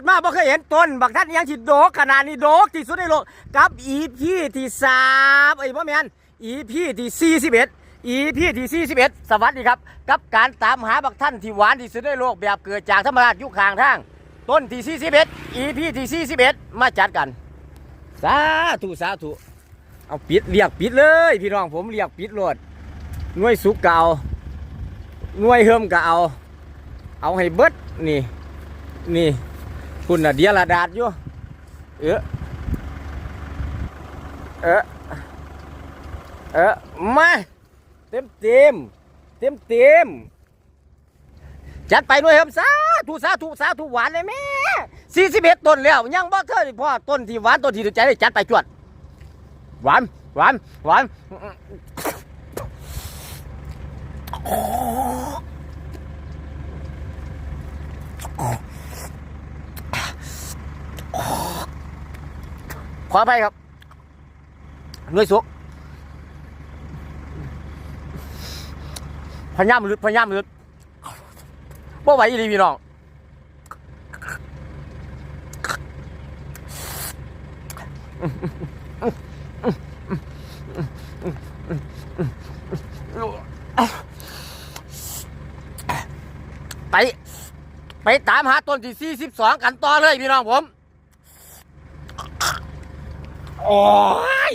ดมาบ่เคยเห็นต้นบักท่านยังสิโดกขนาดนี้โดกที่สุดในโลกกับอีพีที่สามเอ้ยบ่แมนอีพีที่สี่สิบเอ็ดอีพีที่สี่สิบเอ็ดสวัสดีครับ กับการตามหาบักท่านที่หวานที่สุดในโลกแบบเกิดจากธรรมชาติยุคข้างทาง ต้นที่สี่สิบเอ็ดอีพีที่สี่สิบเอ็ดมาจัดกัน สาธุสาธุเอาปิดเรียกปิดเลย พี่น้องผมเรียกปิดโลดหน่วยสุกเก่าหน่วยเฮิมก็เอา เอาให้เบิดนี่ นี่ คุณน่ะเดียระดาดอยู่ เออเออเออมาเต็มเต็มเต็มเต็มจัดไปหน่วยเฮมสาธุสาธุสาธุหวานเลยแม่สี่สิบเอ็ดต้นแล้ว ยังบ่เคยพ่อต้นที่หวานต้นที่ถูกใจได้จัดไปจวด หวานหวานหวาน ขออภัยครับหน่วยสุกพยายามหลุดพยายามหลุดบ่ไหวอีหลีพี่น้องไป ไปตามหาต้นที่ 42 กันต่อเลยพี่น้องผม โอ้ย